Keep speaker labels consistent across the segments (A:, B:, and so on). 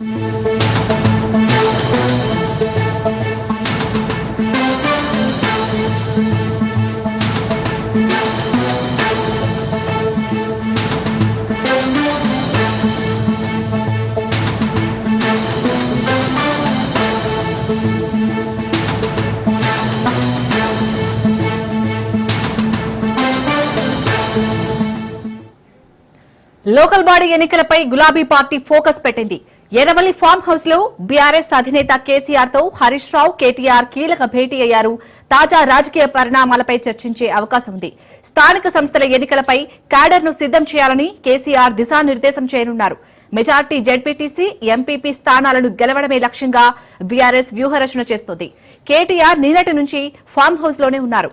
A: Local body ఎన్నికలపై గులాబీ party focus పెట్టింది. ఎర్రవల్లి ఫామ్ హౌస్లో బీఆర్ఎస్ అధినేత కేసీఆర్తో హరీష్ రావు కేటీఆర్ కీలక భేటీ అయ్యారు. తాజా రాజకీయ పరిణామాలపై చర్చించే అవకాశం ఉంది. స్థానిక సంస్థల ఎన్నికలపై క్యాడర్ను సిద్దం చేయాలని కేసీఆర్ దిశానిర్దేశం చేయనున్నారు. మెజార్టీ జెడ్పీటీసీ ఎంపీపీ స్థానాలను గెలవడమే లక్ష్యంగా బీఆర్ఎస్ వ్యూహరచన చేస్తోంది. కేటీఆర్ నిన్నటి నుంచి ఫామ్ హౌస్లోనే ఉన్నారు.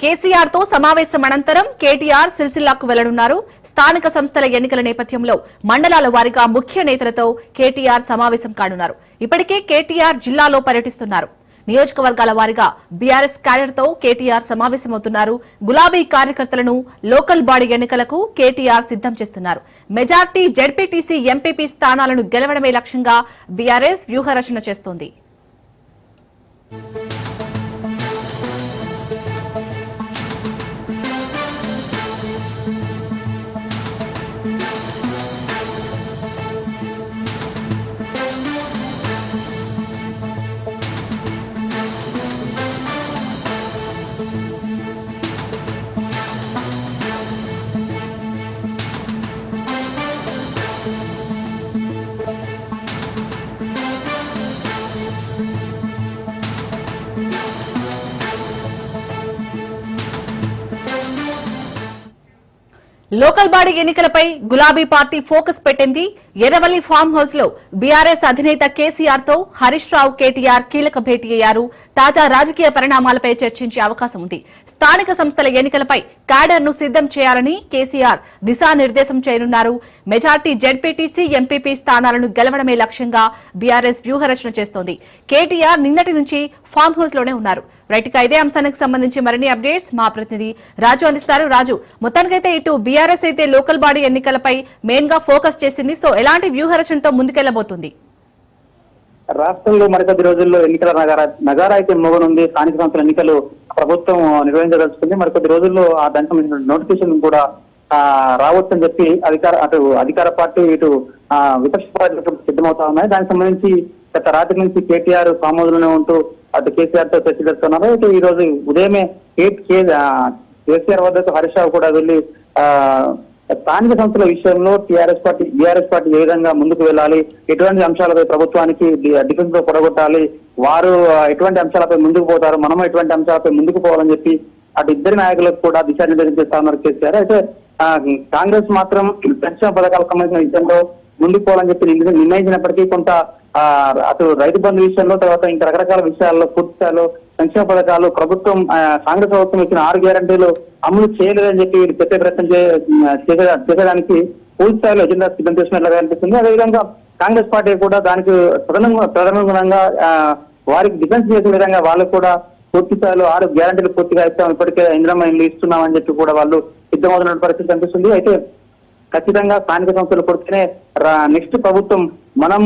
A: కేసీఆర్తో సమావేశం అనంతరం కేటీఆర్ సిరిసిల్లాకు వెళ్ళనున్నారు. స్థానిక సంస్థల ఎన్నికల నేపథ్యంలో మండలాల వారీగా ముఖ్య నేతలతో కేటీఆర్ సమావేశం కానున్నారు. ఇప్పటికే కేటీఆర్ జిల్లాలో పర్యటిస్తున్నారు. నియోజకవర్గాల వారీగా బీఆర్ఎస్ క్యాడర్తో కేటీఆర్ సమావేశమవుతున్నారు. గులాబీ కార్యకర్తలను లోకల్ బాడీ ఎన్నికలకు కేటీఆర్ సిద్దం చేస్తున్నారు. మెజార్టీ జెడ్పీటీసీ ఎంపీపీ స్థానాలను గెలవడమే లక్ష్యంగా బీఆర్ఎస్ వ్యూహరచన చేస్తోంది. లోకల్ బాడీ ఎన్నికలపై గులాబీ పార్టీ ఫోకస్ పెట్టింది. ఎర్రవల్లి ఫామ్ హౌస్లో బీఆర్ఎస్ అధినేత కేసీఆర్తో హరీష్ రావు కేటీఆర్ కీలక భేటీ అయ్యారు. తాజా రాజకీయ పరిణామాలపై చర్చించే అవకాశం ఉంది. స్థానిక సంస్థల ఎన్నికలపై క్యాడర్ను సిద్దం చేయాలని కేసీఆర్ దిశానిర్దేశం చేయనున్నారు. మెజార్టీ జెడ్పీటీసీ ఎంపీపీ స్థానాలను గెలవడమే లక్ష్యంగా బీఆర్ఎస్ వ్యూహరచన చేస్తోంది. కేటీఆర్ నిన్నటి నుంచి ఫామ్ హౌస్లోనే ఉన్నారు. రైట్ ఇక ఇదే అంశానికి సంబంధించి మరిన్ని అప్డేట్స్ మా ప్రతినిధి రాజు అందిస్తారు. రాజు మొత్తానికైతే ఇటు బీఆర్ఎస్ అయితే లోకల్ బాడీ ఎన్నికలపై మెయిన్గా ఫోకస్ చేసింది. సో ఎలాంటి వ్యూహరచనతో ముందుకెళ్ళబోతుంది
B: రాష్ట్రంలో మరికొద్ది రోజుల్లో ఎన్నికల నగారా నగారా అయితే మోగనుంది. స్థానిక సంస్థల ఎన్నికలు ప్రభుత్వం నిర్వహించదలుచుకుంది. మరికొద్ది రోజుల్లో ఆ దానికి సంబంధించిన నోటిఫికేషన్ కూడా రావచ్చని చెప్పి అధికార అటు అధికార పార్టీ ఇటు విపక్ష పార్టీ సిద్ధమవుతా ఉన్నాయి. దానికి సంబంధించి గత రాత్రి నుంచి కేటీఆర్ ఫామ్ ఉంటూ అటు కేసీఆర్తో చర్చ జరుపుతున్నారు ఇటు ఈ రోజు ఉదయమే ఎయిట్ కేసీఆర్ వద్దకు హరీష్ రావు కూడా వెళ్ళి ఆ స్థానిక సంస్థల విషయంలో టీఆర్ఎస్ పార్టీ బీఆర్ఎస్ పార్టీ ఏ విధంగా ముందుకు వెళ్ళాలి ఎటువంటి అంశాలపై ప్రభుత్వానికి డిఫెన్స్లో పొడగొట్టాలి వారు ఎటువంటి అంశాలపై ముందుకు పోతారు మనము ఎటువంటి అంశాలపై ముందుకు పోవాలని చెప్పి అటు ఇద్దరి నాయకులకు కూడా దిశానిర్దేశం చేస్తా ఉన్నారు కేసీఆర్. అయితే కాంగ్రెస్ మాత్రం సంక్షేమ పథకాలకు సంబంధించిన విషయంలో ముందుకు పోవాలని చెప్పి నిర్ణయించినప్పటికీ కొంత అటు రైతు బంధు విషయంలో తర్వాత ఇంకా రకరకాల విషయాల్లో పూర్తి స్థాయిలో సంక్షేమ పథకాలు ప్రభుత్వం కాంగ్రెస్ ప్రభుత్వం ఇచ్చిన ఆరు గ్యారంటీలు అమలు చేయలేదని చెప్పి చెప్పే ప్రయత్నం చేసేదానికి పూర్తి స్థాయిలో ఎజెండా సిద్ధం చేసినట్లుగా అనిపిస్తుంది. అదేవిధంగా కాంగ్రెస్ పార్టీ కూడా దానికి తదనుగుణంగా వారికి డిఫెన్స్ చేసే విధంగా వాళ్ళు కూడా పూర్తి స్థాయిలో ఆరు గ్యారంటీలు పూర్తిగా ఇస్తాం. ఇప్పటికే ఇంద్రమ ఇల్లు ఇస్తున్నామని చెప్పి కూడా వాళ్ళు సిద్ధమవుతున్న పరిస్థితి కనిపిస్తుంది. అయితే ఖచ్చితంగా స్థానిక సంస్థలు కొడుతూనే నెక్స్ట్ ప్రభుత్వం మనం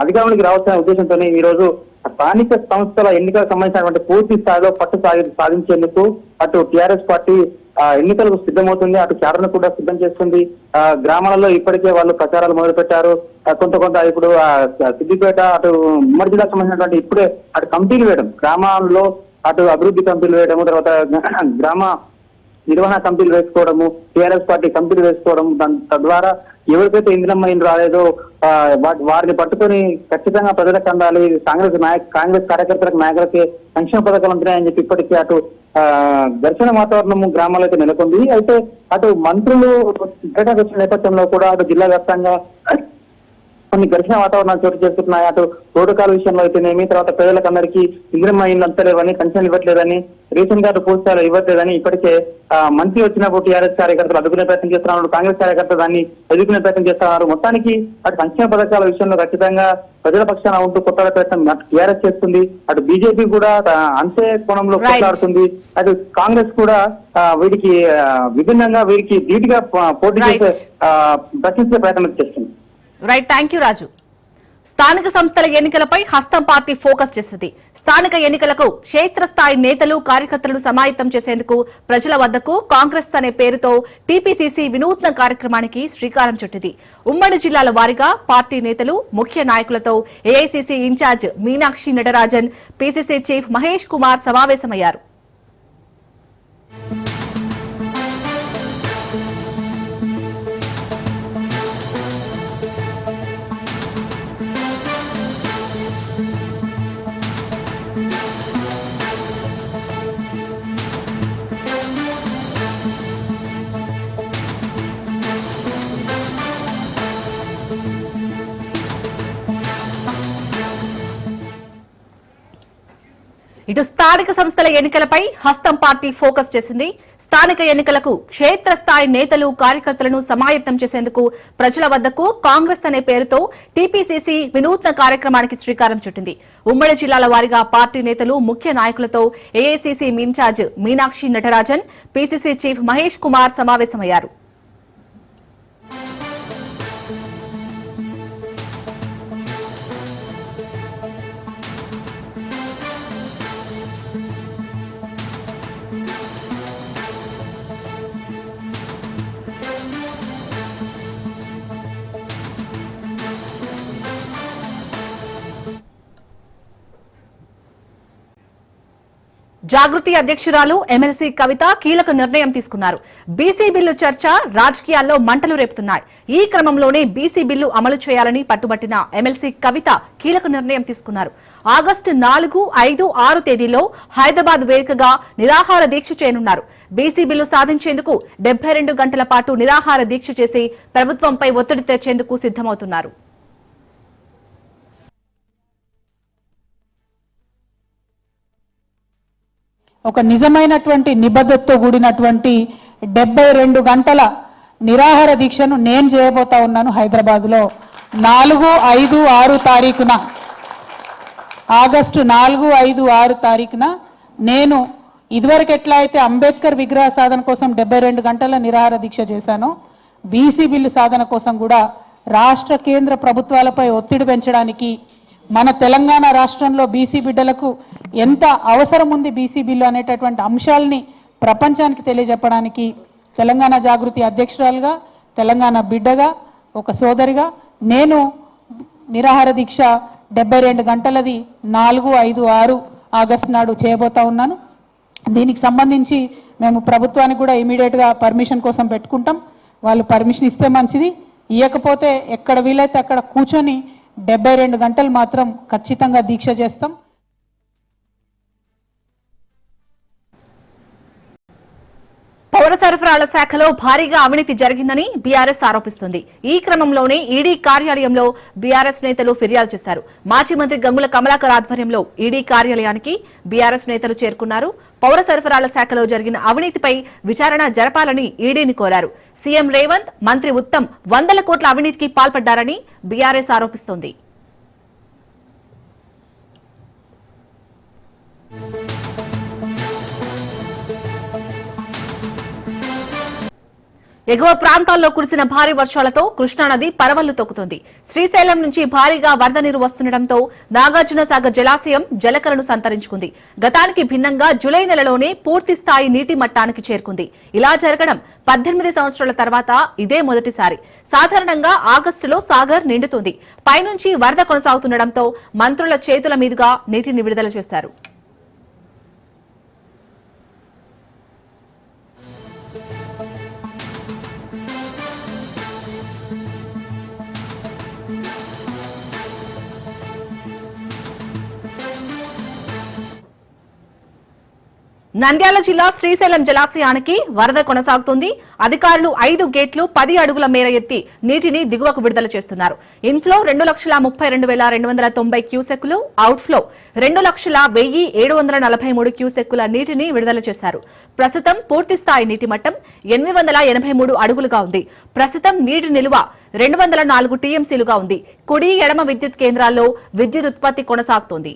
B: అధికారంలోకి రావాల్సిన ఉద్దేశంతో ఈ రోజు స్థానిక సంస్థల ఎన్నికలకు సంబంధించినటువంటి పూర్తి స్థాయిలో పట్టు సాగి సాధించేందుకు అటు టిఆర్ఎస్ పార్టీ ఎన్నికలకు సిద్ధమవుతుంది. అటు కేడర్ను కూడా సిద్ధం చేస్తుంది. ఆ, గ్రామాలలో ఇప్పటికే వాళ్ళు ప్రచారాలు మొదలుపెట్టారు. కొంత కొంత ఇప్పుడు సిద్దిపేట అటు ఉమ్మడి జిల్లాకు సంబంధించినటువంటి ఇప్పుడే అటు కమిటీలు వేయడం గ్రామాల్లో అటు అభివృద్ధి కమిటీలు వేయడం తర్వాత గ్రామ నిర్వహణ కమిటీలు వేసుకోవడము టీఆర్ఎస్ పార్టీ కమిటీలు వేసుకోవడం దాని తద్వారా ఎవరికైతే ఇందిరమ్మ రాలేదో వారిని పట్టుకొని ఖచ్చితంగా ప్రజలకు అందాలి కాంగ్రెస్ నాయక కాంగ్రెస్ కార్యకర్తలకు నాయకులకి సంక్షేమ పథకాలు ఉంటున్నాయని చెప్పి ఇప్పటికీ అటు ఆ, ఘర్షణ వాతావరణం గ్రామాల్లో అయితే నెలకొంది. అయితే అటు మంత్రులు బయటకు వచ్చిన నేపథ్యంలో కూడా అటు జిల్లా వ్యాప్తంగా కొన్ని ఘర్షణ వాతావరణాలు చోటు చేసుకుంటున్నాయి. అటు ప్రోటోకాల్ విషయంలో అయితేనేమి తర్వాత ప్రజలకు అందరికీ ఇంద్రమ ఇల్లు అంతలేవని పెన్షన్ ఇవ్వట్లేదని రేషన్ కార్డు పూర్తిస్థాయిలో ఇవ్వట్లేదని ఇప్పటికే మంత్రి వచ్చినప్పుడు టీఆర్ఎస్ కార్యకర్తలు అడ్డుకునే ప్రయత్నం చేస్తున్నారు కాంగ్రెస్ కార్యకర్తలు దాన్ని ఎదుర్కొనే ప్రయత్నం చేస్తున్నారు. మొత్తానికి అటు సంక్షేమ పథకాల విషయంలో ఖచ్చితంగా ప్రజల పక్షాన ఉంటూ కొత్తగా ప్రయత్నం అటు టీఆర్ఎస్ చేస్తుంది. అటు బీజేపీ కూడా అంతే కోణంలో. కొట్లాడుతుంది. అటు కాంగ్రెస్ కూడా ఆ, విభిన్నంగా వీరికి ధీటుగా పో- పోటీ. చేసే ప్రశ్నించే ప్రయత్నం చేస్తుంది.
A: Right thank you Raju. స్థానిక సంస్థల ఎన్నికలపై హస్తం పార్టీ ఫోకస్ చేసింది. స్థానిక ఎన్నికలకు క్షేత్రస్థాయి నేతలు కార్యకర్తలను సమాయత్తం చేసేందుకు ప్రజల వద్దకు కాంగ్రెస్ అనే పేరుతో టీపీసీసీ వినూత్న కార్యక్రమానికి శ్రీకారం చుట్టింది. ఉమ్మడి జిల్లాల వారీగా పార్టీ నేతలు ముఖ్య నాయకులతో AICC incharge Meenakshi Natarajan PCC chief Mahesh Kumar సమావేశమయ్యారు. ఇటు స్థానిక సంస్థల ఎన్నికలపై హస్తం పార్టీ ఫోకస్ చేసింది. స్థానిక ఎన్నికలకు క్షేత్రస్థాయి నేతలు కార్యకర్తలను సమాయత్తం చేసేందుకు ప్రజల వద్దకు కాంగ్రెస్ అనే పేరుతో టీపీసీసీ వినూత్న కార్యక్రమానికి శ్రీకారం చుట్టింది. ఉమ్మడి జిల్లాల వారీగా పార్టీ నేతలు ముఖ్య నాయకులతో AICC incharge Meenakshi Natarajan PCC chief Mahesh Kumar సమావేశమయ్యారు. జాగృతి అధ్యక్షురాలు ఎమ్మెల్సీ కవిత కీలక నిర్ణయం తీసుకున్నారు. బీసీ బిల్లు చర్చ రాజకీయాల్లో మంటలు రేపుతున్నాయి. ఈ క్రమంలోనే బీసీ బిల్లు అమలు చేయాలని పట్టుబట్టిన ఎమ్మెల్సీ కవిత కీలక నిర్ణయం తీసుకున్నారు. ఆగస్టు నాలుగు ఐదు ఆరు తేదీలో హైదరాబాద్ వేదికగా నిరాహార దీక్ష చేయనున్నారు. బీసీ బిల్లు సాధించేందుకు డెబ్బై రెండు గంటల పాటు నిరాహార దీక్ష చేసి ప్రభుత్వంపై ఒత్తిడి తెచ్చేందుకు సిద్దమవుతున్నారు
C: ఒక నిజమైనటువంటి నిబద్ధతతో కూడినటువంటి డెబ్బై రెండు గంటల నిరాహార దీక్షను నేను చేయబోతా ఉన్నాను హైదరాబాద్లో. నాలుగు ఐదు ఆరు తారీఖున ఆగస్టు నాలుగు ఐదు ఆరు తారీఖున నేను ఇదివరకు ఎట్లా అయితే అంబేద్కర్ విగ్రహ సాధన కోసం డెబ్బై రెండు గంటల నిరాహార దీక్ష చేశానో బీసీ బిల్లు సాధన కోసం కూడా రాష్ట్ర కేంద్ర ప్రభుత్వాలపై ఒత్తిడి పెంచడానికి మన తెలంగాణ రాష్ట్రంలో బీసీ బిడ్డలకు ఎంత అవసరం ఉంది బీసీ బిల్లు అనేటటువంటి అంశాలని ప్రపంచానికి తెలియజెప్పడానికి తెలంగాణ జాగృతి అధ్యక్షురాలుగా తెలంగాణ బిడ్డగా ఒక సోదరిగా నేను నిరాహార దీక్ష డెబ్బై రెండు గంటలది నాలుగు ఐదు ఆరు ఆగస్టు నాడు చేయబోతా ఉన్నాను. దీనికి సంబంధించి మేము ప్రభుత్వానికి కూడా ఇమీడియట్గా పర్మిషన్ కోసం పెట్టుకుంటాం. వాళ్ళు పర్మిషన్ ఇస్తే మంచిది. ఇవ్వకపోతే ఎక్కడ వీలైతే అక్కడ కూర్చొని డెబ్బై రెండు గంటలు మాత్రం ఖచ్చితంగా దీక్ష చేస్తాం.
A: పౌర సరఫరాల శాఖలో భారీగా అవినీతి జరిగిందని బీఆర్ఎస్ ఆరోపిస్తుంది. ఈ క్రమంలోనే ఈడీ కార్యాలయంలో బీఆర్ఎస్ నేతలు ఫిర్యాదు చేశారు. మాజీ మంత్రి గంగుల కమలాకర్ ఆధ్వర్యంలో ఈడీ కార్యాలయానికి బీఆర్ఎస్ నేతలు చేరుకున్నారు. పౌర సరఫరాల శాఖలో జరిగిన అవినీతిపై విచారణ జరపాలని ఈడీని కోరారు. సీఎం రేవంత్ మంత్రి ఉత్తమ్ వందల కోట్ల అవినీతికి పాల్పడ్డారని బీఆర్ఎస్ ఆరోపిస్తోంది. ఎగువ ప్రాంతాల్లో కురిసిన భారీ వర్షాలతో కృష్ణానది పరవళ్ళు తొక్కుతోంది. శ్రీశైలం నుంచి భారీగా వరద నీరు వస్తుండటంతో నాగార్జున సాగర్ జలాశయం జలకలను సంతరించుకుంది. గతానికి భిన్నంగా జులై నెలలోనే పూర్తి స్థాయి నీటి మట్టానికి చేరుకుంది. ఇలా జరగడం పద్దెనిమిది సంవత్సరాల తర్వాత ఇదే మొదటిసారి. సాధారణంగా ఆగస్టులో సాగర్ నిండుతుంది. పైనుంచి వరద కొనసాగుతుండటంతో మంత్రుల చేతుల మీదుగా నీటిని విడుదల చేశారు. నంద్యాల జిల్లా శ్రీశైలం జలాశయానికి వరద కొనసాగుతుంది. అధికారులు ఐదు గేట్లు పది అడుగుల మేర ఎత్తి నీటిని దిగువకు విడుదల చేస్తున్నారు. ఇన్ఫ్లో రెండు లక్షల ముప్పై రెండు వేల రెండు వందల తొంభై క్యూసెక్కులు అవుట్ఫ్లో రెండు లక్షల వెయ్యి ఏడు వందల నలభై మూడు క్యూసెక్కుల నీటిని విడుదల చేశారు. ప్రస్తుతం పూర్తి స్థాయి నీటి మట్టం ఎనిమిది వందల ఎనభై మూడు అడుగులుగా ఉంది. ప్రస్తుతం నీటి నిలువ రెండు వందల నాలుగు టీఎంసీలుగా ఉంది. కుడి ఎడమ విద్యుత్ కేంద్రాల్లో విద్యుత్ ఉత్పత్తి కొనసాగుతోంది.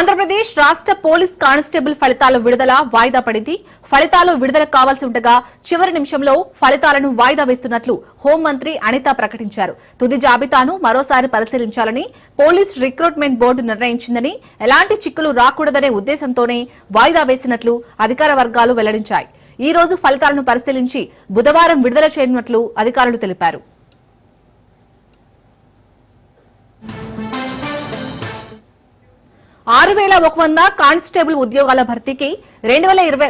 A: ఆంధ్రప్రదేశ్ రాష్ట్ర పోలీస్ కానిస్టేబుల్ ఫలితాల విడుదల వాయిదా పడింది. ఫలితాలు విడుదల కావాల్సి ఉండగా చివరి నిమిషంలో ఫలితాలను వాయిదా వేస్తున్నట్లు హోంమంత్రి అనిత ప్రకటించారు. తుది జాబితాను మరోసారి పరిశీలించాలని పోలీస్ రిక్రూట్మెంట్ బోర్డు నిర్ణయించిందని ఎలాంటి చిక్కులు రాకూడదనే ఉద్దేశంతోనే వాయిదా వేసినట్లు అధికార వర్గాలు వెల్లడించాయి. ఈ రోజు ఫలితాలను పరిశీలించి బుధవారం విడుదల చేయనున్నట్లు అధికారులు తెలిపారు. ఆరు వేల ఒక వంద కానిస్టేబుల్ ఉద్యోగాల భర్తీకి రెండు వేల ఇరవై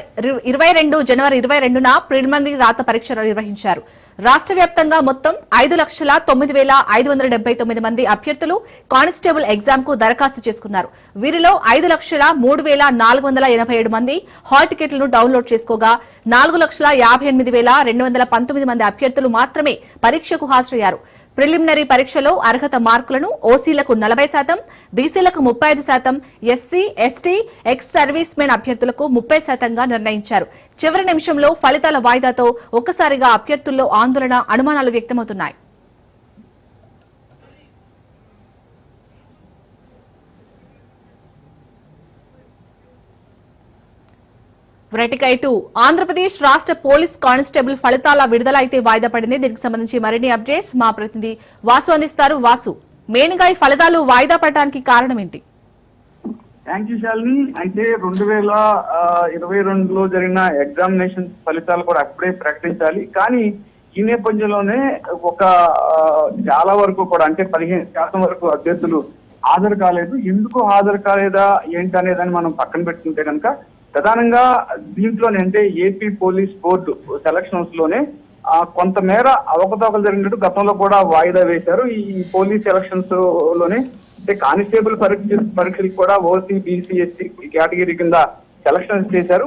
A: ఇరవై రెండు జనవరి ఇరవై రెండున ప్రిలిమినరీ రాత పరీక్షలు నిర్వహించారు. రాష్ట్ర వ్యాప్తంగా మొత్తం ఐదు లక్షల తొమ్మిది వేల ఐదు వందల డెబ్బై తొమ్మిది మంది అభ్యర్థులు కానిస్టేబుల్ ఎగ్జామ్కు దరఖాస్తు చేసుకున్నారు. వీరిలో ఐదు లక్షల మూడు వేల నాలుగు వందల ఎనభై ఏడు మంది హాల్ టికెట్లను డౌన్లోడ్ చేసుకోగా నాలుగు లక్షల యాభై ఎనిమిది వేల రెండు వందల పంతొమ్మిది మంది అభ్యర్థులు మాత్రమే పరీక్షకు హాజరయ్యారు. ప్రిలిమినరీ పరీక్షలో అర్హత మార్కులను ఓసీలకు నలభై శాతం బీసీలకు ముప్పై ఐదు శాతం SC ST ex servicemen అభ్యర్థులకు ముప్పై శాతంగా నిర్ణయించారు. చివరి నిమిషంలో ఫలితాల వాయిదాతో ఒక్కసారిగా అభ్యర్థుల్లో ఆందోళన అనుమానాలు వ్యక్తమవుతున్నాయి. ఇటు ఆంధ్రప్రదేశ్ రాష్ట్ర పోలీస్ కానిస్టేబుల్ ఫలితాల విడుదల అయితే వాయిదా పడింది. దీనికి సంబంధించి మరిన్ని అప్డేట్స్ మా ప్రతినిధి వాసు అందిస్తారు. వాసు మెయిన్గా ఈ ఫలితాలు వాయిదా పడటానికి కారణం ఏంటి
D: థ్యాంక్ యూ శాలిని అయితే రెండు వేల ఇరవై రెండులో జరిగిన ఎగ్జామినేషన్ ఫలితాలు కూడా అప్పుడే ప్రకటించాలి. కానీ ఈ నేపథ్యంలోనే ఒక చాలా వరకు కూడా అంటే పదిహేను శాతం వరకు అభ్యర్థులు హాజరు కాలేదు. ఎందుకు హాజరు కాలేదా ఏంటి మనం పక్కన పెట్టుకుంటే కనుక ప్రధానంగా దీంట్లోనే అంటే ఏపీ పోలీస్ బోర్డు సెలక్షన్స్లోనే కొంతమేర అవకతవకలు జరిగినట్టు గతంలో కూడా వాయిదా వేశారు. ఈ పోలీస్ ఎలక్షన్స్లోనే అంటే కానిస్టేబుల్ పరీక్ష పరీక్షలకు కూడా ఓసీ బీసీ ఎస్సీ కేటగిరీ కింద సెలక్షన్స్ చేశారు.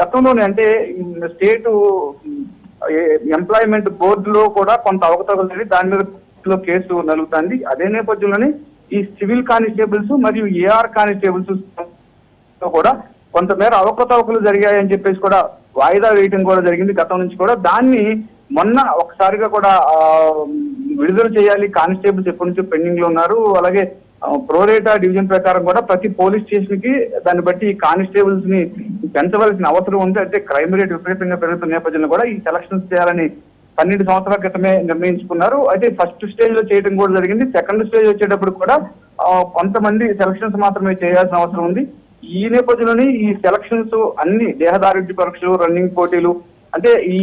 D: గతంలోనే అంటే స్టేట్ ఎంప్లాయ్మెంట్ బోర్డులో కూడా కొంత అవకతవకలు జరిగి దాని మీద కేసు నలుగుతుంది. అదే నేపథ్యంలోనే ఈ సివిల్ కానిస్టేబుల్స్ మరియు ఏఆర్ కానిస్టేబుల్స్ కూడా కొంతమేర అవకతవకలు జరిగాయని చెప్పేసి కూడా వాయిదా వేయటం కూడా జరిగింది గతం నుంచి కూడా. దాన్ని మొన్న ఒకసారిగా కూడా విడుదల చేయాలి కానిస్టేబుల్స్ ఎప్పటి నుంచో పెండింగ్లో ఉన్నారు. అలాగే ప్రోరేటా డివిజన్ ప్రకారం కూడా ప్రతి పోలీస్ స్టేషన్కి దాన్ని బట్టి ఈ కానిస్టేబుల్స్ని పెంచవలసిన అవసరం ఉంది. అయితే క్రైమ్ రేట్ విపరీతంగా పెరుగుతున్న నేపథ్యంలో కూడా ఈ సెలక్షన్స్ చేయాలని పన్నెండు సంవత్సరాల క్రితమే నిర్ణయించుకున్నారు. అయితే ఫస్ట్ స్టేజ్లో చేయడం కూడా జరిగింది. సెకండ్ స్టేజ్ వచ్చేటప్పుడు కూడా కొంతమంది సెలక్షన్స్ మాత్రమే చేయాల్సిన అవసరం ఉంది. ఈ నేపథ్యంలోనే ఈ సెలక్షన్స్ అన్ని దేహదారుడి పరీక్షలు రన్నింగ్ పోటీలు అంటే ఈ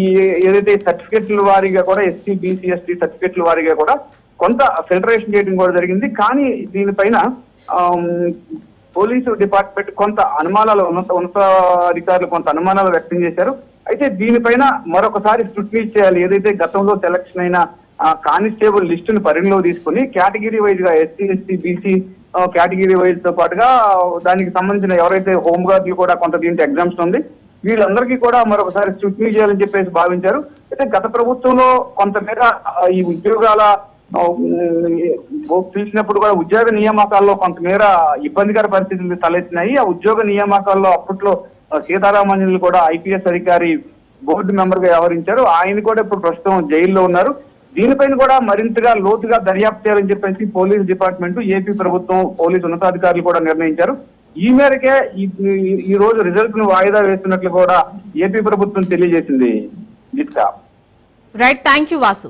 D: ఏదైతే సర్టిఫికెట్ల వారీగా కూడా ఎస్సీ బీసీ ఎస్టీ సర్టిఫికెట్ల వారీగా కూడా కొంత ఫిల్టరేషన్ చేయడం కూడా జరిగింది. కానీ దీనిపైన పోలీసు డిపార్ట్మెంట్ కొంత అనుమానాలు ఉన్నత ఉన్నతాధికారులు కొంత అనుమానాలు వ్యక్తం చేశారు. అయితే దీనిపైన మరొకసారి స్క్రూటినీ చేయాలి. ఏదైతే గతంలో సెలక్షన్ అయిన కానిస్టేబుల్ లిస్టును పరిగణలో తీసుకుని కేటగిరీ వైజ్గా ఎస్సీ ఎస్టీ బీసీ కేటగిరీ వైజ్తో పాటుగా దానికి సంబంధించిన ఎవరైతే హోమ్ గార్డులు కూడా కొంత దీంట్లో ఎగ్జామ్స్ ఉంది వీళ్ళందరికీ కూడా మరొకసారి స్క్రూటినీ చేయాలని చెప్పేసి భావించారు. అయితే గత ప్రభుత్వంలో కొంతమేర ఈ ఉద్యోగాల పిలిచినప్పుడు కూడా ఉద్యోగ నియామకాల్లో కొంతమేర ఇబ్బందికర పరిస్థితులు తలెత్తినాయి. ఆ ఉద్యోగ నియామకాల్లో అప్పట్లో సీతారామన్యులు కూడా ఐపీఎస్ అధికారి బోర్డు మెంబర్గా వ్యవహరించారు. ఆయన కూడా ఇప్పుడు ప్రస్తుతం జైల్లో ఉన్నారు. దీనిపైన కూడా మరింతగా లోతుగా దర్యాప్తు చేయాలని చెప్పేసి పోలీస్ డిపార్ట్మెంట్ ఏపీ ప్రభుత్వం పోలీసు ఉన్నతాధికారులు కూడా నిర్ణయించారు. ఈ మేరకే ఈ- రోజు రిజల్ట్ను వాయిదా వేస్తున్నట్లు కూడా ఏపీ ప్రభుత్వం తెలియజేసింది.
A: రైట్ థ్యాంక్ యూ వాసు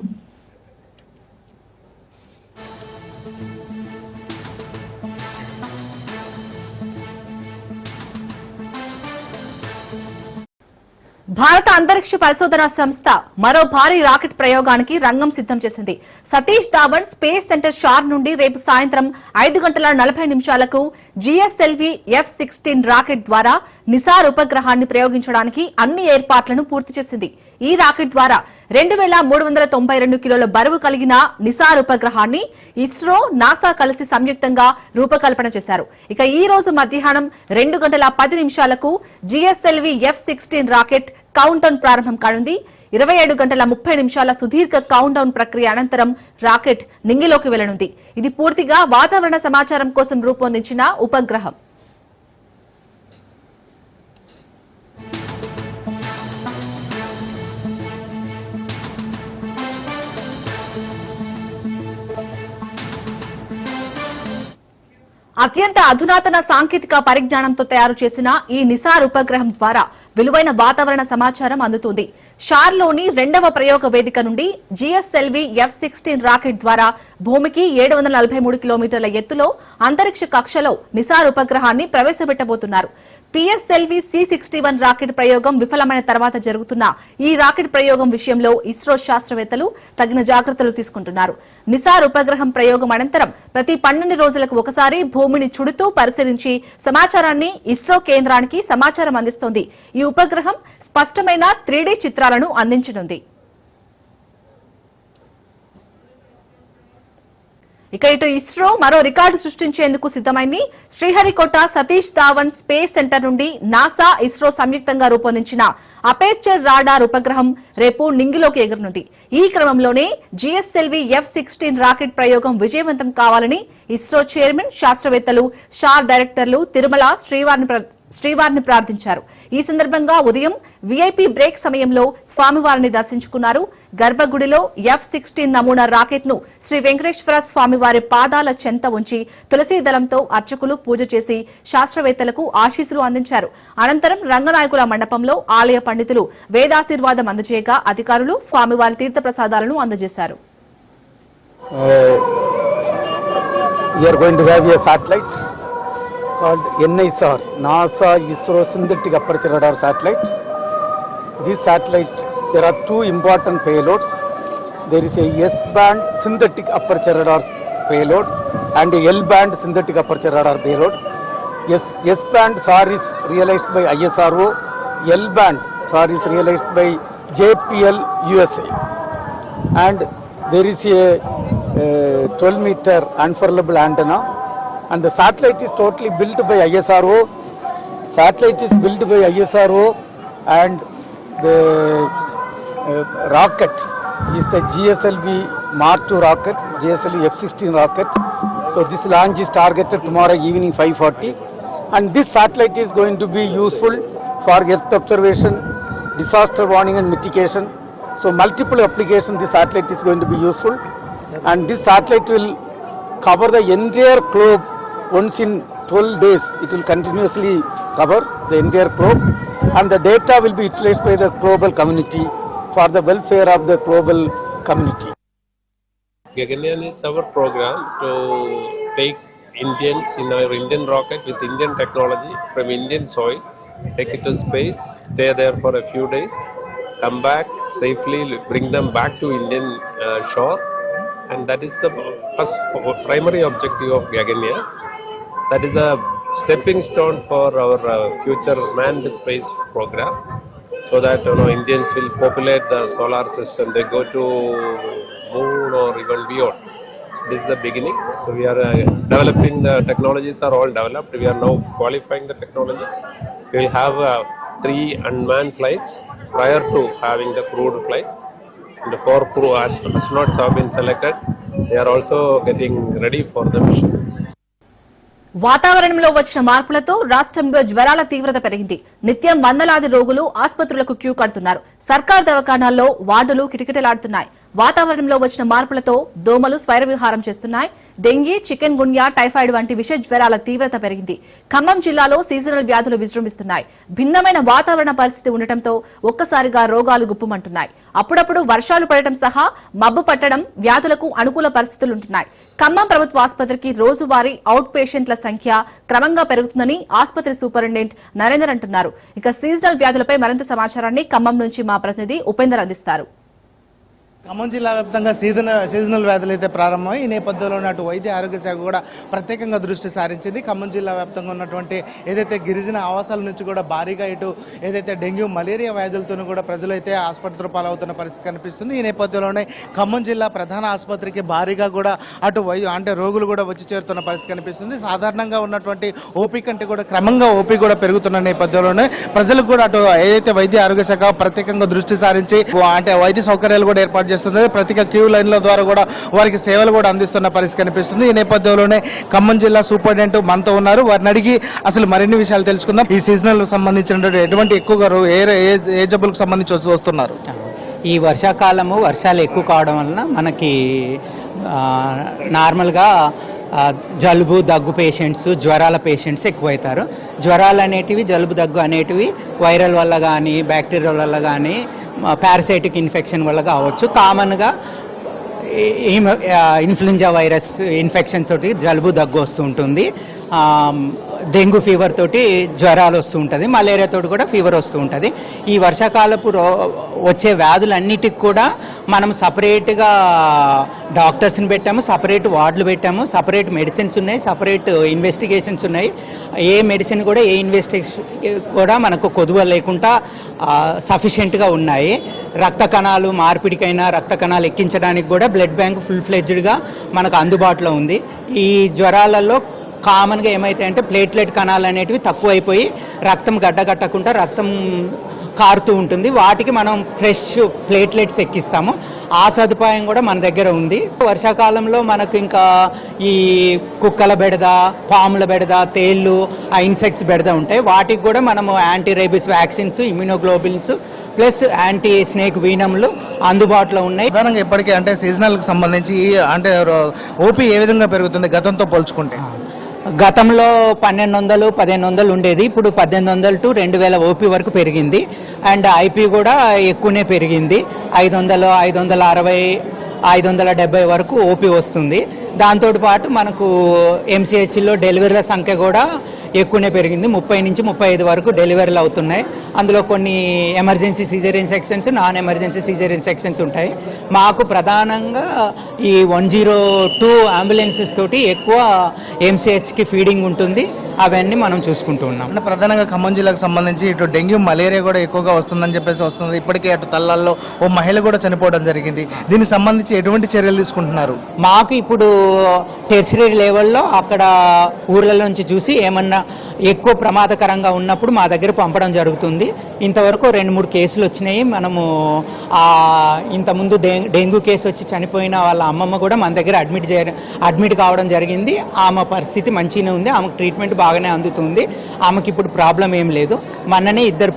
A: భారత అంతరిక్ష పరిశోధన సంస్థ మరో భారీ రాకెట్ ప్రయోగానికి రంగం సిద్ధం చేసింది. సతీష్ ధావన్ స్పేస్ సెంటర్ షార్ నుండి రేపు సాయంత్రం ఐదు గంటల నలభై నిమిషాలకు జిఎస్ఎల్వి ఎఫ్ సిక్స్టీన్ రాకెట్ ద్వారా నిసార్ ఉపగ్రహాన్ని ప్రయోగించడానికి అన్ని ఏర్పాట్లను పూర్తి చేసింది. ఈ రాకెట్ ద్వారా రెండు వేల మూడు వందల తొంభై రెండు కిలోల బరువు కలిగిన నిసార్ ఉపగ్రహాన్ని ఇస్రో నాసా కలిసి సంయుక్తంగా రూపకల్పన చేశారు. ఇక ఈ రోజు మధ్యాహ్నం రెండు గంటల పది నిమిషాలకు GSLV F sixteen rocket down ప్రారంభం కానుంది. ఇరవై ఏడు గంటల ముప్పై నిమిషాల సుదీర్ఘ కౌంట్ డౌన్ ప్రక్రియ అనంతరం రాకెట్ నింగిలోకి వెళ్ళనుంది ఇది పూర్తిగా వాతావరణ సమాచారం కోసం రూపొందించిన ఉపగ్రహం. అత్యంత అధునాతన సాంకేతిక పరిజ్ఞానంతో తయారు చేసిన ఈ నిసార్ ఉపగ్రహం ద్వారా విలువైన వాతావరణ సమాచారం అందుతుంది. షార్లోని రెండవ ప్రయోగ వేదిక నుండి జిఎస్ఎల్వి ఎఫ్ సిక్స్టీన్ రాకెట్ ద్వారా భూమికి ఏడు వందల నలభై మూడు కిలోమీటర్ల ఎత్తులో అంతరిక్ష కక్షలో నిసార్ ఉపగ్రహాన్ని ప్రవేశపెట్టబోతున్నారు. PSLV C sixty one rocket ప్రయోగం విఫలమైన తర్వాత జరుగుతున్న ఈ రాకెట్ ప్రయోగం విషయంలో ఇస్రో శాస్త్రవేత్తలు తగిన జాగ్రత్తలు తీసుకుంటున్నారు. నిసార్ ఉపగ్రహం ప్రయోగం అనంతరం ప్రతి పన్నెండు రోజులకు ఒకసారి భూమిని చుడుతూ పరిశీలించి సమాచారాన్ని ఇస్రో కేంద్రానికి సమాచారం అందిస్తోంది. ఈ ఉపగ్రహం స్పష్టమైన త్రీడీ చిత్రాలను అందించనుంది. ఇక ఇటు ఇస్రో మరో రికార్డు సృష్టించేందుకు సిద్ధమైంది. శ్రీహరికోట సతీష్ ధావన్ స్పేస్ సెంటర్ నుండి నాసా ఇస్రో సంయుక్తంగా రూపొందించిన అపేర్చర్ రాడార్ ఉపగ్రహం రేపు నింగిలోకి ఎగురనుంది. ఈ క్రమంలోనే జీఎస్ఎల్వి ఎఫ్ సిక్స్టీన్ రాకెట్ ప్రయోగం విజయవంతం కావాలని ఇస్రో చైర్మన్ శాస్త్రవేత్తలు షార్ డైరెక్టర్లు తిరుమల శ్రీవారిని శ్రీవారిని ప్రార్థించారు. ఈ సందర్భంగా ఉదయం విఐపి బ్రేక్ సమయంలో స్వామివారిని దర్శించుకున్నారు. గర్భగుడిలో ఎఫ్ సిక్స్టీన్ నమూనా రాకెట్ను శ్రీ వెంకటేశ్వర స్వామివారి పాదాల చెంత ఉంచి తులసీ దళంతో అర్చకులు పూజ చేసి శాస్త్రవేత్తలకు ఆశీస్సులు అందించారు. అనంతరం రంగనాయకుల మండపంలో ఆలయ పండితులు వేదాశీర్వాదం అందజేయగా అధికారులు స్వామివారి తీర్థప్రసాదాలను అందజేశారు.
E: Uh, We are going to have a satellite. Called NISR, NASA ISRO Synthetic Aperture Radar Satellite. This satellite, there are two important payloads. There is a S-band synthetic aperture radar payload and a L-band synthetic aperture radar payload. S, S-band SAR is realized by ISRO, L-band SAR is realized by JPL USA and there is a uh, 12 meter unfurlable antenna and the satellite is totally built by ISRO. Satellite is built by ISRO and the uh, rocket is the GSLV Mark II rocket, GSLV F-16 rocket. So this launch is targeted tomorrow evening 5:40 and this satellite is going to be useful for earth observation, disaster warning and mitigation. So multiple applications this satellite is going to be useful and this satellite will cover the entire globe once in 12 days. It will continuously cover the entire globe and the data will be utilized by the global community for the welfare of the global community.
F: Gaganyaan is our program to take Indians in our Indian rocket with Indian technology from Indian soil, take it to space, stay there for a few days, come back safely, bring them back to Indian uh, shore, and that is the first primary objective of Gaganyaan. That is the stepping stone for our uh, future manned space program so that you know Indians will populate the solar system. They go to moon or even beyond. So this is the beginning. So we are uh, developing the technologies are all developed. We are now qualifying the technology. We will have uh, three unmanned flights prior to having the crewed flight. And the four crew astronauts have been selected. They are also getting ready for the mission.
A: వాతావరణంలో వచ్చిన మార్పులతో రాష్ట్రంలో జ్వరాల తీవ్రత పెరిగింది. నిత్యం వందలాది రోగులు ఆసుపత్రులకు క్యూ కడుతున్నారు. సర్కార్ దవాఖానాల్లో వార్డులు కిటకిటలాడుతున్నాయి. వాతావరణంలో వచ్చిన మార్పులతో దోమలు స్వైర విహారం చేస్తున్నాయి. డెంగీ చికెన్ గున్యా టైఫాయిడ్ వంటి విష జ్వరాల తీవ్రత పెరిగింది. ఖమ్మం జిల్లాలో సీజనల్ వ్యాధులు విజృంభిస్తున్నాయి. భిన్నమైన వాతావరణ పరిస్థితి ఉండటంతో ఒక్కసారిగా రోగాలు గుప్పుమంటున్నాయి. అప్పుడప్పుడు వర్షాలు పడటం సహా మబ్బు పట్టడం వ్యాధులకు అనుకూల పరిస్థితులుంటున్నాయి. ఖమ్మం ప్రభుత్వ ఆసుపత్రికి రోజువారీ అవుట్ పేషెంట్ల సంఖ్య క్రమంగా పెరుగుతుందని ఆసుపత్రి సూపరింటెండెంట్ నరేందర్ అంటున్నారు. ఇక సీజనల్ వ్యాధులపై మరింత సమాచారాన్ని ఖమ్మం నుంచి మా ప్రతినిధి ఉపేందర్ అందిస్తారు.
G: ఖమ్మం జిల్లా వ్యాప్తంగా సీజనల్ సీజనల్ వ్యాధులు అయితే ప్రారంభమై ఈ నేపథ్యంలో అటు వైద్య ఆరోగ్య శాఖ కూడా ప్రత్యేకంగా దృష్టి సారించింది. ఖమ్మం జిల్లా వ్యాప్తంగా ఉన్నటువంటి ఏదైతే గిరిజన ఆవాసాల నుంచి కూడా భారీగా ఇటు ఏదైతే డెంగ్యూ మలేరియా వ్యాధులతో కూడా ప్రజలైతే ఆసుపత్రి పాలవుతున్న పరిస్థితి కనిపిస్తుంది. ఈ నేపథ్యంలోనే ఖమ్మం జిల్లా ప్రధాన ఆసుపత్రికి భారీగా కూడా అటు వై అంటే రోగులు కూడా వచ్చి చేరుతున్న పరిస్థితి కనిపిస్తుంది. సాధారణంగా ఉన్నటువంటి ఓపీ కంటే కూడా క్రమంగా ఓపీ కూడా పెరుగుతున్న నేపథ్యంలోనే ప్రజలకు కూడా అటు ఏదైతే వైద్య ఆరోగ్య శాఖ ప్రత్యేకంగా దృష్టి సారించి అంటే వైద్య సౌకర్యాలు కూడా ఏర్పాటు చేస్తుంది ప్రత్యేక క్యూ లైన్ల ద్వారా కూడా వారికి సేవలు కూడా అందిస్తున్న పరిస్థితి కనిపిస్తుంది. ఈ నేపథ్యంలోనే ఖమ్మం జిల్లా సూపరింటెండెంట్ మనతో ఉన్నారు. వారిని అడిగి అసలు మరిన్ని విషయాలు తెలుసుకుందాం. ఈ సీజనల్ సంబంధించినటువంటి ఎటువంటి ఎక్కువగా రో- ఏ ఏ- జబ్బులకు సంబంధించి వస్తున్నారు?
H: ఈ వర్షాకాలము వర్షాలు ఎక్కువ కావడం వలన మనకి నార్మల్గా జలుబు దగ్గు పేషెంట్స్ జ్వరాల పేషెంట్స్ ఎక్కువవుతారు జ్వరాలు అనేటివి జలుబు దగ్గు అనేటివి వైరల్ వల్ల కానీ బ్యాక్టీరియా వల్ల కానీ పారాసైటిక్ ఇన్ఫెక్షన్ వల్ల కావచ్చు. కామన్గా ఇన్ఫ్లుయెంజా వైరస్ ఇన్ఫెక్షన్ తోటి జలుబు దగ్గు వస్తుంటుంది. డెంగ్యూ ఫీవర్ తోటి జ్వరాలు వస్తూ ఉంటుంది మలేరియా తోటి కూడా ఫీవర్ వస్తూ ఉంటుంది. ఈ వర్షాకాలపు రో వచ్చే వ్యాధులన్నిటికి కూడా మనం సపరేట్గా డాక్టర్స్ని పెట్టాము సపరేట్ వార్డులు పెట్టాము సపరేట్ మెడిసిన్స్ ఉన్నాయి సపరేట్ ఇన్వెస్టిగేషన్స్ ఉన్నాయి. ఏ మెడిసిన్ కూడా ఏ ఇన్వెస్టిగేషన్ కూడా మనకు కొదువ లేకుండా సఫిషియెంట్గా ఉన్నాయి. రక్త కణాలు మార్పిడికైనా రక్త కణాలు ఎక్కించడానికి కూడా బ్లడ్ బ్యాంక్ ఫుల్ ఫ్లెడ్జ్డ్గా మనకు అందుబాటులో ఉంది. ఈ జ్వరాలలో కామన్గా ఏమైతాయంటే ప్లేట్లెట్ కణాలు అనేటివి తక్కువైపోయి రక్తం గడ్డగట్టకుండా రక్తం కారుతూ ఉంటుంది. వాటికి మనం ఫ్రెష్ ప్లేట్లెట్స్ ఎక్కిస్తాము. ఆ సదుపాయం కూడా మన దగ్గర ఉంది. వర్షాకాలంలో మనకు ఇంకా ఈ కుక్కల బెడద పాముల బెడద తేళ్ళు ఆ ఇన్సెక్ట్స్ బెడద ఉంటాయి. వాటికి కూడా మనము anti rabies vaccines immunoglobins plus anti snake వీనములు అందుబాటులో ఉన్నాయి.
G: ప్రధానంగా ఇప్పటికీ అంటే సీజనల్కి సంబంధించి అంటే ఓపీ ఏ విధంగా పెరుగుతుంది గతంతో పోల్చుకుంటే?
H: గతంలో పన్నెండు వందలు పదిహేను వందలు ఉండేది. ఇప్పుడు పద్దెనిమిది వందలు టు రెండు వేల ఓపీ వరకు పెరిగింది. అండ్ ఐపీ కూడా ఎక్కువనే పెరిగింది. ఐదు వందలు ఐదు వందల అరవై ఐదు వందల డెబ్బై వరకు ఓపీ వస్తుంది. దాంతో పాటు మనకు ఎంసీహెచ్లో డెలివరీల సంఖ్య కూడా ఎక్కువనే పెరిగింది. ముప్పై నుంచి ముప్పై ఐదు వరకు డెలివరీలు అవుతున్నాయి. అందులో కొన్ని emergency caesarean sections non emergency caesarean sections ఉంటాయి. మాకు ప్రధానంగా ఈ వన్ జీరో టూ అంబులెన్సెస్ తోటి ఎక్కువ ఎంసీహెచ్కి ఫీడింగ్ ఉంటుంది. అవన్నీ మనం చూసుకుంటూ ఉన్నాం.
G: అంటే ప్రధానంగా ఖమ్మం జిల్లాకు సంబంధించి ఇటు డెంగ్యూ మలేరియా కూడా ఎక్కువగా వస్తుందని చెప్పేసి వస్తుంది. ఇప్పటికే అటు తల్లాల్లో ఓ మహిళ కూడా చనిపోవడం జరిగింది. దీనికి సంబంధించి ఎటువంటి చర్యలు తీసుకుంటున్నారు?
H: మాకు ఇప్పుడు టెర్సరీ లెవెల్లో అక్కడ ఊర్లలోంచి చూసి ఏమన్నా ఎక్కువ ప్రమాదకరంగా ఉన్నప్పుడు మా దగ్గర పంపడం జరుగుతుంది. ఇంతవరకు రెండు మూడు కేసులు వచ్చినాయి. మనము ఆ, ఇంతకుముందు డెం- డెంగ్యూ కేసు వచ్చి చనిపోయిన వాళ్ళ అమ్మమ్మ కూడా మన దగ్గర అడ్మిట్ చేయ అడ్మిట్ కావడం జరిగింది. ఆమె పరిస్థితి మంచిగానే ఉంది. ఆమెకు ట్రీట్మెంట్ బాగానే అందుతుంది. ఆమెకి ఇప్పుడు ప్రాబ్లం ఏం లేదు. మొన్ననే ఇద్దరు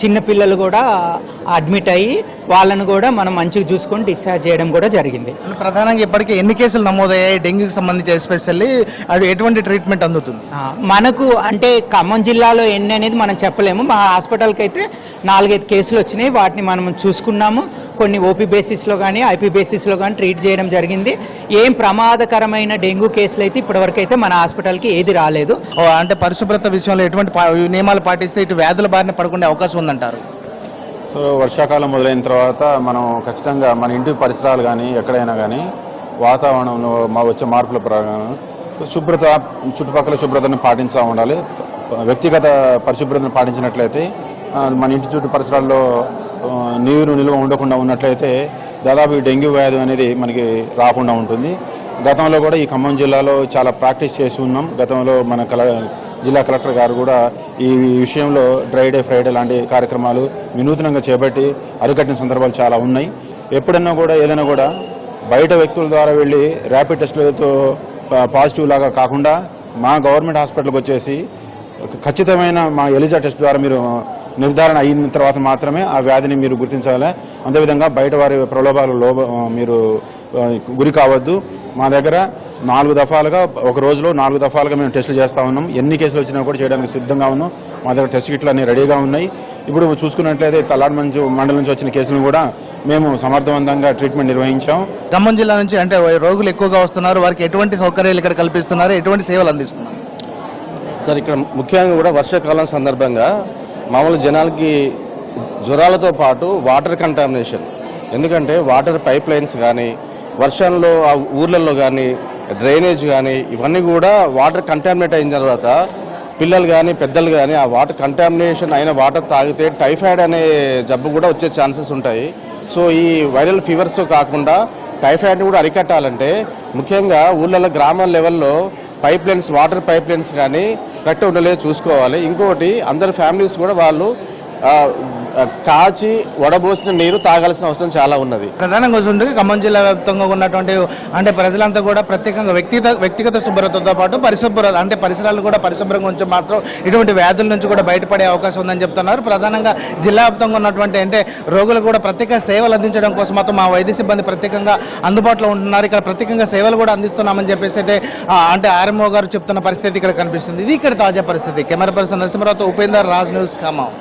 H: చిన్నపిల్లలు కూడా అడ్మిట్ అయ్యి వాళ్ళను కూడా మనం మంచిగా చూసుకొని డిశ్చార్జ్ చేయడం కూడా జరిగింది.
G: ప్రధానంగా ఇప్పటికే ఎన్ని కేసులు నమోదయ్యాయి? డెంగ్యూకి సంబంధించి ఎస్పెషల్లీ అది ఎటువంటి ట్రీట్మెంట్ అందుతుంది?
H: మనకు అంటే ఖమ్మం జిల్లాలో ఎన్ని అనేది మనం చెప్పలేము. మా హాస్పిటల్కి అయితే నాలుగైదు కేసులు వచ్చినాయి. వాటిని మనం చూసుకున్నాము. కొన్ని ఓపీ బేసిస్లో కానీ ఐపీ బేసిస్లో కానీ ట్రీట్ చేయడం జరిగింది. ఏం ప్రమాదకరమైన డెంగ్యూ కేసులు అయితే ఇప్పటివరకు అయితే మన హాస్పిటల్కి ఏది రాలేదు.
G: అంటే పరిశుభ్రత విషయంలో ఎటువంటి నియమాలు పాటిస్తే ఇటు వ్యాధుల బారిన పడుకునే అవకాశం ఉందంటారు?
I: సో వర్షాకాలం మొదలైన తర్వాత మనం ఖచ్చితంగా మన ఇంటి పరిసరాలు కానీ ఎక్కడైనా కానీ వాతావరణంలో మా వచ్చే మార్పుల ప్రకారం శుభ్రత చుట్టుపక్కల శుభ్రతను పాటించా ఉండాలి. వ్యక్తిగత పరిశుభ్రతను పాటించినట్లయితే మన ఇంటి చుట్టూ పరిసరాల్లో నీరు నిల్వ ఉండకుండా ఉన్నట్లయితే దాదాపు డెంగ్యూ వ్యాధి అనేది మనకి రాకుండా ఉంటుంది. గతంలో కూడా ఈ ఖమ్మం జిల్లాలో చాలా ప్రాక్టీస్ చేసి ఉన్నాం. గతంలో మన కల జిల్లా కలెక్టర్ గారు కూడా ఈ విషయంలో డ్రైడే ఫ్రైడే లాంటి కార్యక్రమాలు వినూత్నంగా చేపట్టి అరికట్టిన సందర్భాలు చాలా ఉన్నాయి. ఎప్పుడన్నా కూడా ఏదైనా కూడా బయట వ్యక్తుల ద్వారా వెళ్ళి ర్యాపిడ్ టెస్టులతో పాజిటివ్ లాగా కాకుండా మా గవర్నమెంట్ హాస్పిటల్కి వచ్చేసి ఖచ్చితమైన మా ఎలిజా టెస్ట్ ద్వారా మీరు నిర్ధారణ అయిన తర్వాత మాత్రమే ఆ వ్యాధిని మీరు గుర్తించాలి. అదేవిధంగా బయట వారి ప్రలోభాలు లోబ మీరు గురి కావద్దు. మా దగ్గర నాలుగు దఫాలుగా ఒక రోజులో నాలుగు దఫాలుగా మేము టెస్టులు చేస్తూ ఉన్నాం. ఎన్ని కేసులు వచ్చినా కూడా చేయడానికి సిద్ధంగా ఉన్నాం. మా దగ్గర టెస్ట్ కిట్లు అన్ని రెడీగా ఉన్నాయి. ఇప్పుడు చూసుకున్నట్లయితే తలాడ్ మంచి మండలం నుంచి వచ్చిన కేసులను కూడా మేము సమర్థవంతంగా ట్రీట్మెంట్ నిర్వహించాం.
G: ఖమ్మం జిల్లా నుంచి అంటే రోగులు ఎక్కువగా వస్తున్నారు. వారికి ఎటువంటి సౌకర్యాలు ఇక్కడ కల్పిస్తున్నారు? ఎటువంటి సేవలు అందిస్తున్నారు?
J: సార్ ఇక్కడ ముఖ్యంగా కూడా వర్షాకాలం సందర్భంగా మామూలు జనాలకి జ్వరాలతో పాటు వాటర్ కంటామినేషన్ ఎందుకంటే వాటర్ పైప్ లైన్స్ కానీ వర్షంలో ఆ ఊర్లలో కానీ డ్రైనేజ్ కానీ ఇవన్నీ కూడా వాటర్ కంటామినేట్ అయిన తర్వాత పిల్లలు కానీ పెద్దలు కానీ ఆ వాటర్ కంటామినేషన్ అయిన వాటర్ తాగితే టైఫాయిడ్ అనే జబ్బు కూడా వచ్చే ఛాన్సెస్ ఉంటాయి. సో ఈ వైరల్ ఫీవర్స్ కాకుండా టైఫాయిడ్ కూడా అరికట్టాలంటే ముఖ్యంగా ఊళ్ళలో గ్రామాల లెవెల్లో pipe lines water pipe lines కానీ కరెక్ట్ ఉండలేదు చూసుకోవాలి. ఇంకోటి అందరి ఫ్యామిలీస్ కూడా వాళ్ళు కాచి వడబోసిన నీరు తాగాల్సిన అవసరం చాలా ఉన్నది.
G: ప్రధానంగా చూస్తుంటే ఖమ్మం జిల్లా వ్యాప్తంగా ఉన్నటువంటి అంటే ప్రజలంతా కూడా ప్రత్యేకంగా వ్యక్తిగత వ్యక్తిగత శుభ్రతతో పాటు పరిశుభ్రత అంటే పరిసరాలు కూడా పరిశుభ్రంగా ఉంచి మాత్రం ఇటువంటి వ్యాధుల నుంచి కూడా బయటపడే అవకాశం ఉందని చెప్తున్నారు. ప్రధానంగా జిల్లా వ్యాప్తంగా ఉన్నటువంటి అంటే రోగులు కూడా ప్రత్యేక సేవలు అందించడం కోసం మాత్రం మా వైద్య సిబ్బంది ప్రత్యేకంగా అందుబాటులో ఉంటున్నారు. ఇక్కడ ప్రత్యేకంగా సేవలు కూడా అందిస్తున్నామని చెప్పేసి అయితే అంటే ఆర్ఎంఓ గారు చెప్తున్న పరిస్థితి ఇక్కడ కనిపిస్తుంది. ఇది ఇక్కడ తాజా పరిస్థితి. కెమెరా పర్సన్ నరసింహరావుతో ఉపేందర్ రాజ్ న్యూస్ ఖమ్మం.